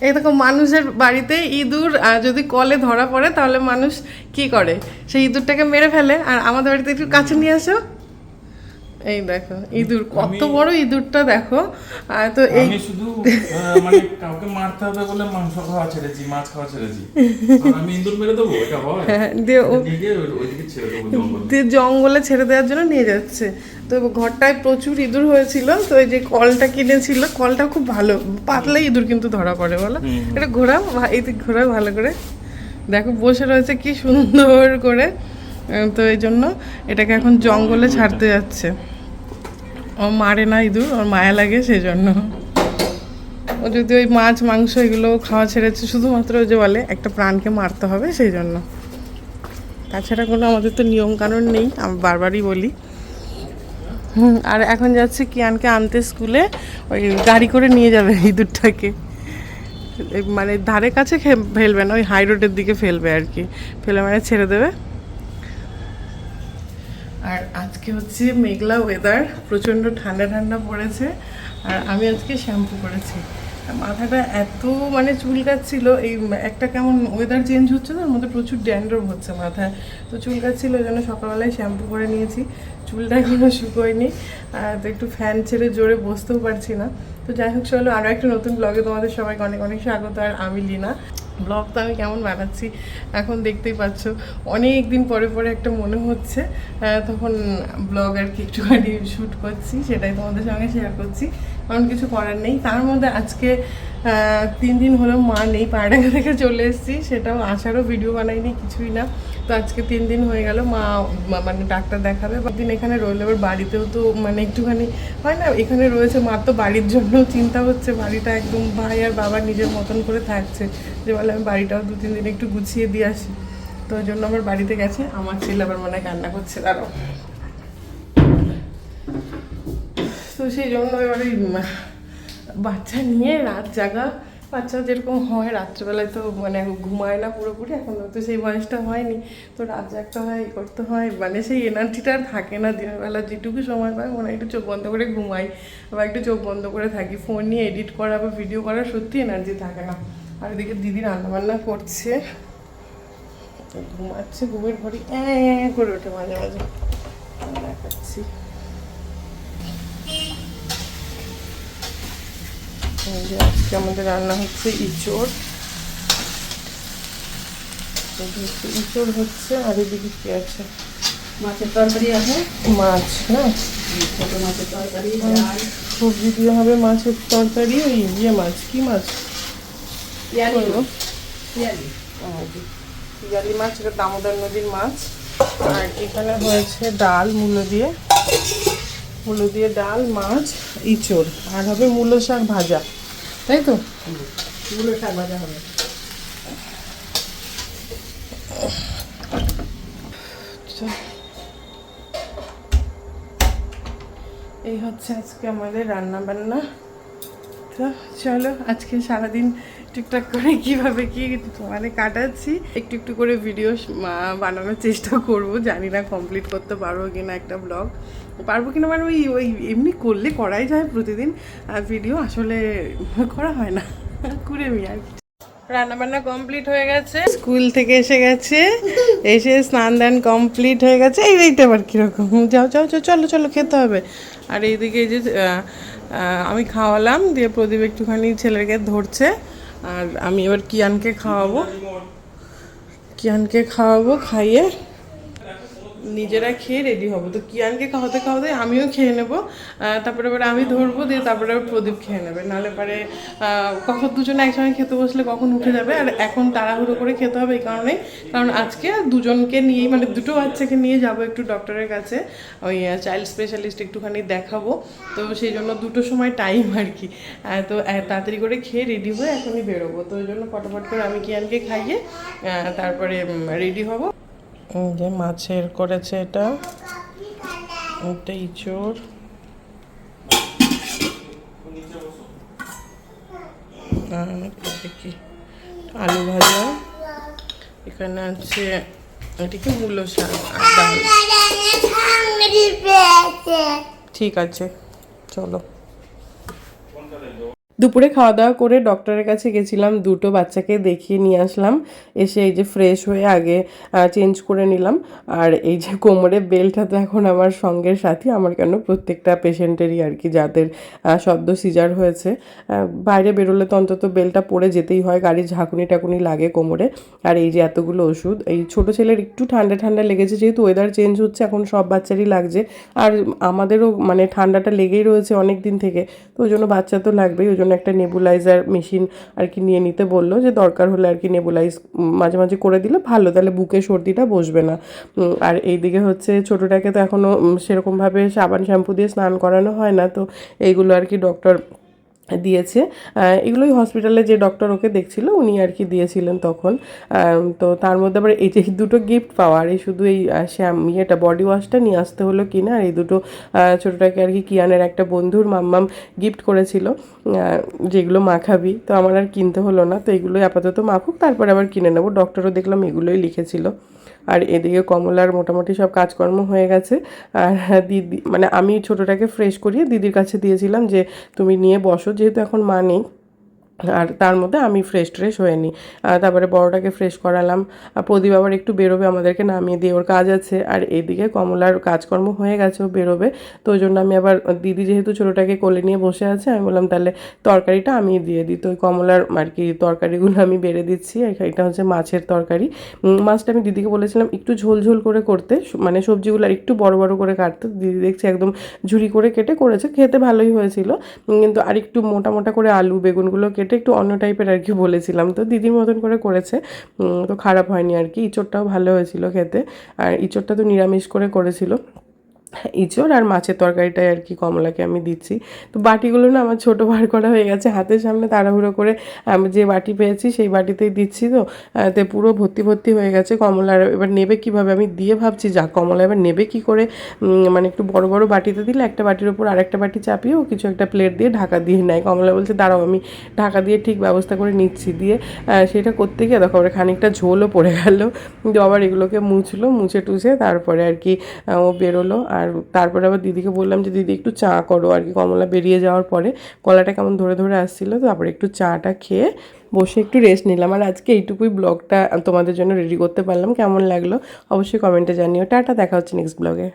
দেখো, মানুষের বাড়িতে ইঁদুর যদি কলে ধরা পড়ে, তাহলে মানুষ কি করে? সেই ইঁদুরটাকে মেরে ফেলে। আর আমাদের বাড়িতে একটু কাছে নিয়ে আসো। এই দেখো ইঁদুর কত বড় ইঁদুরটা দেখো। আর তো এই শুধু মানে কাউকে মারতে হবে বলে মাংস খাওয়া ছেড়েছি মাছ খাওয়া ছেড়েছি। আমি ইঁদুর মেরে দেবো এটা হয়। হ্যাঁ, দিয়ে ওইদিকে ছেড়ে দেবো দিয়ে জঙ্গলে ছেড়ে দেওয়ার জন্য নিয়ে যাচ্ছে। তো ঘরটায় প্রচুর ইঁদুর হয়েছিল তো এই যে কলটা কিনেছিল কলটা খুব ভালো পাতলা ইঁদুর কিন্তু ধরা পড়ে বলো? এটা ঘোরা এই দিক ঘোরা ভালো করে। দেখো বসে রয়েছে কি সুন্দর করে। তো এই জন্য এটাকে এখন জঙ্গলে ছাড়তে যাচ্ছে। ও মারে না ইঁদুর ওর মায়া লাগে সেই জন্য ও যদি ওই মাছ মাংস এগুলো খাওয়া ছেড়েছে শুধুমাত্র ওই যে বলে একটা প্রাণকে মারতে হবে সেই জন্য তাছাড়া কোনো আমাদের তো নিয়ম কানুন নেই আমি বারবারই বলি। হুম, আর এখন যাচ্ছে কিয়ানকে আনতে স্কুলে ওই গাড়ি করে নিয়ে যাবে ইঁদুরটাকে। মানে ধারে কাছে ফেলবে না ওই হাই রোডের দিকে ফেলবে আর কি। ফেলে মানে ছেড়ে দেবে। আর আজকে হচ্ছে মেঘলা ওয়েদার প্রচণ্ড ঠান্ডা ঠান্ডা পড়েছে, আর আমি আজকে শ্যাম্পু করেছি। মাথাটা এত মানে চুলকাচ্ছিল এই একটা কেমন ওয়েদার চেঞ্জ হচ্ছে ওর মধ্যে প্রচুর ড্যান্ড্রফ হচ্ছে মাথায়। তো চুলকাচ্ছিল ওই জন্য সকালবেলায় শ্যাম্পু করে নিয়েছি। চুলটা এখনও শুকোয়নি, আর তো একটু ফ্যান ছেড়ে জোরে বসতেও পারছি না। তো যাই হোক, চলো আরও একটা নতুন ব্লগে তোমাদের সবাইকে অনেক অনেক স্বাগত, আর আমি লিনা। ব্লগ তো আমি কেমন বানাচ্ছি এখন দেখতেই পাচ্ছ। অনেক দিন পরে পরে একটা মনে হচ্ছে তখন ব্লগ আর কি একটুখানি শ্যুট করছি, সেটাই তোমাদের সঙ্গে শেয়ার করছি। কারণ কিছু করার নেই। তার মধ্যে আজকে তিন দিন হলো মা নেই পাড়াঙ্গা থেকে চলে এসেছি। সেটাও আসারও ভিডিও বানাইনি, কিছুই না। তো আজকে তিন দিন হয়ে গেল, মা মানে ডাক্তার দেখাবে। দিন এখানে রইলে, এবার বাড়িতেও তো মানে একটুখানি, হয় না, এখানে রয়েছে মা তো বাড়ির জন্য। চিন্তা হচ্ছে বাড়িটা একদম ভাই আর বাবা নিজের মতন করে থাকছে। যে বলে আমি বাড়িটাও দু, তিন দিন একটু গুছিয়ে দিয়ে আসি। তো ওই জন্য আমার বাড়িতে গেছে, আমার ছেলে আবার মনে কান্না করছে তারও তো সেই জন্য এবারে বাচ্চা নিয়ে রাত জাগা। বাচ্চা যেরকম হয়, রাত্রেবেলায় তো মানে ঘুমায় না পুরোপুরি, এখন তো সেই বয়সটা হয়নি। তো রাত জাগতে হয়, ই করতে হয় মানে সেই এনার্জিটা আর থাকে না। দিনের বেলা যেটুকু সময় পায় মনে একটু চোখ বন্ধ করে ঘুমাই। বা একটু চোখ বন্ধ করে থাকি। ফোন নিয়ে এডিট করা বা ভিডিও করা সত্যি এনার্জি থাকে না। আর এদিকে দিদি রান্নাবান্না করছে। ঘুমাচ্ছে ঘুমের ঘড়ি করে ওঠে মাঝে মাঝে। দেখাচ্ছি। যে আজকে আমাদের রান্না হচ্ছে ইঁচড়। হচ্ছে আর এদিকে কি আছে? মাছের তরকারি আছে? মাছ না? মাছের তরকারি সবজি দিয়ে হবে মাছের তরকারি ওই ইয়ে মাছ কি মাছ? পিয়ালি মাছ এটা দামোদর নদীর মাছ। আর এখানে হয়েছে ডাল মূলো দিয়ে। মূলো দিয়ে ডাল মাছ ইঁচড়। আর হবে মূলো শাক ভাজা। তাই তো? মূলো শাক ভাজা হবে। এই হচ্ছে আজকে আমাদের রান্না বান্না তো চলো, আজকে সারাদিন টুকটাক করে কীভাবে কি মানে কাটাচ্ছি। একটু একটু করে ভিডিও বানানোর চেষ্টা করব। জানি না কমপ্লিট করতে পারব কি না একটা ব্লগ পারব কিনা মানে ওই ওই এমনি করলে করাই যায় প্রতিদিন। আর ভিডিও আসলে করা হয় না। কুড়েমি আর কি। রান্নাবান্না কমপ্লিট হয়ে গেছে। স্কুল থেকে এসে গেছে। এসে স্নান দান কমপ্লিট হয়ে গেছে। এই এইটা আবার কীরকম? যাও যাও চলো চলো, খেতে হবে। আর এইদিকে এই যে আমি খাওয়ালাম, দিয়ে প্রদীপ একটুখানি ছেলেকে ধরছে, আর আমি এবার কিয়ানকে খাওয়াবো। কিয়ানকে খাওয়াবো, খাইয়ে নিজেরা খেয়ে রেডি হব। তো কিয়ানকে খাওয়াতে খাওয়াতে আমিও খেয়ে নেব তারপরে এবার আমি ধরবো, দিয়ে তারপরে আবার প্রদীপ খেয়ে নেবে। নাহলে পরে কখন দুজনে একসঙ্গে খেতে বসলে কখন উঠে যাবে, আর এখন তাড়াহুড়ো করে খেতে হবে এই কারণে কারণ আজকে দুজনকে নিয়েই মানে দুটো বাচ্চাকে নিয়ে যাব একটু ডক্টরের কাছে, ওই চাইল্ড স্পেশালিস্ট একটুখানি দেখাবো। তো সেই জন্য দুটো সময় টাইম আর কি। তো তাড়াতাড়ি করে খেয়ে রেডি হয়ে এখনই বেরোবো। তো ওই জন্য ফটাফট করে আমি কিয়ানকে খাইয়ে তারপরে রেডি হব। যে মাছের করেছে এটা। এটা আর এটা আলু ভাজা। এখানে আছে এটা কি মূলো শাক? ডাল। ঠিক আছে চলো। দুপুরে খাওয়া দাওয়া করে ডক্টরের কাছে গেছিলাম, দুটো বাচ্চাকে দেখিয়ে নিয়ে আসলাম। এসে এই যে ফ্রেশ হয়ে আগে চেঞ্জ করে নিলাম। আর এই যে কোমরে বেল্টটা তো এখন আমার সঙ্গের সাথী, আমার কেন প্রত্যেকটা পেশেন্টেরই আর কি যাদের শব্দ সিজার হয়েছে। বাইরে বেরোলে তো অন্তত বেলটা পরে যেতেই হয় গাড়ির ঝাঁকুনি টাকুনি লাগে কোমরে। আর এই যে এতগুলো ওষুধ, এই ছোট ছেলের একটু ঠান্ডা ঠান্ডা লেগেছে, যেহেতু ওয়েদার চেঞ্জ হচ্ছে, এখন সব বাচ্চারই লাগছে। আর আমাদেরও মানে ঠান্ডাটা লেগেই রয়েছে অনেক দিন থেকে, তো ওই জন্য বাচ্চা তো লাগবেই, ওই জন্য একটা নেবুলাইজার মেশিন আর কি নিয়ে নিতে বলল যে দরকার হলে আর কি নেবুলাইজ মাঝে মাঝে করে দিলে ভালো, তাহলে বুকে সর্দিটা বসবে না। আর এইদিকে হচ্ছে ছোটোটাকে তো এখনও সেরকমভাবে সাবান শ্যাম্পু দিয়ে স্নান করানো হয় না, তো এইগুলো আর কি ডক্টর দিয়েছে। এগুলোই হসপিটালে যে ডক্টর ওকে দেখছিল, উনি আর কি দিয়েছিলেন তখন। তো তার মধ্যে আবার এই যে দুটো গিফট পাওয়া, আর এই শুধু এই শ্যাম ইয়েটা বডি ওয়াশটা নিয়ে আসতে হলো কিনা আর এই দুটো ছোটোটাকে আর কি কিয়ানের একটা বন্ধুর মাম্মাম গিফট করেছিল যেগুলো মাখাবি তো আমার আর কিনতে হলো না, তো এগুলোই আপাতত মাখুক তারপরে আবার কিনে নেব। ডক্টরও দেখলাম এগুলোই লিখেছিল। আর এদিকে কমলার মোটামুটি সব কাজকর্ম হয়ে গেছে। আর দিদি মানে আমি ছোটোটাকে ফ্রেশ করিয়ে দিদির কাছে দিয়েছিলাম যে, তুমি নিয়ে বসো। যেহেতু এখন মা নেই আর তার মধ্যে আমি ফ্রেশ ট্রেশ হয়ে নিই। তারপরে বড়টাকে ফ্রেশ করালাম। আর প্রদীপ আবার একটু বেরোবে, আমাদেরকে নামিয়ে দিয়ে ওর কাজ আছে। আর এইদিকে কমলার কাজকর্ম হয়ে গেছে, ও বেরোবে। তো ওই জন্য আমি আবার দিদি যেহেতু ছোটোটাকে কোলে নিয়ে বসে আছে, আমি বললাম, তাহলে তরকারিটা আমি দিয়ে দিই। তো ওই কমলার আর কি তরকারিগুলো আমি বেড়ে দিচ্ছি। এটা হচ্ছে মাছের তরকারি। মাছটা আমি দিদিকে বলেছিলাম একটু ঝোল ঝোল করে করতে। মানে সবজিগুলো আর একটু বড় বড় করে কাটতে। দিদি দেখছি একদম ঝুড়ি করে কেটে করেছে। খেতে ভালোই হয়েছিল। কিন্তু আর একটু মোটা মোটা করে আলু, বেগুনগুলো কেটে একটু অন্য টাইপের আর কি বলেছিলাম। তো দিদির মতন করে করেছে। তো খারাপ হয়নি আর কি ইঁচড়টাও ভালো হয়েছিল খেতে। আর ইঁচড়টা তো নিরামিষ করে করেছিল। ইঁচড় আর মাছের তরকারিটাই আর কি কমলাকে আমি দিচ্ছি। তো বাটিগুলো না আমার ছোটো বার করা হয়ে গেছে, হাতের সামনে তাড়াহুড়ো করে আমি যে বাটি পেয়েছি সেই বাটিতেই দিচ্ছি তো। তে পুরো ভর্তি ভর্তি হয়ে গেছে কমলার এবার নেবে কীভাবে? আমি দিয়ে ভাবছি যা কমলা এবার নেবে কি করে? মানে একটু বড় বড় বাটিতে দিলে একটা বাটির উপর আরেকটা বাটি চাপিয়ে ও কিছু একটা প্লেট দিয়ে ঢাকা দিয়ে নেয়। কমলা বলছে, দাঁড়াও, আমি ঢাকা দিয়ে ঠিক ব্যবস্থা করে নিচ্ছি দিয়ে। সেটা করতে গিয়ে দেখো আবার খানিকটা ঝোলও পড়ে গেল। কিন্তু আবার এগুলোকে মুছলো, মুছে টুছে তারপরে আর কি ও বেরোলো আর তারপরে আবার দিদিকে বললাম যে, দিদি, একটু চা করো। আর কি, কমলা বেরিয়ে যাওয়ার পরে কলাটা কেমন ধরে ধরে আসছিল তারপরে একটু চাটা খেয়ে বসে একটু রেস্ট নিলাম। আর আজকে এইটুকুই ব্লগটা তোমাদের জন্য রেডি করতে পারলাম। কেমন লাগল অবশ্যই কমেন্টে জানিও। টাটা, দেখা হচ্ছে নেক্সট ব্লগে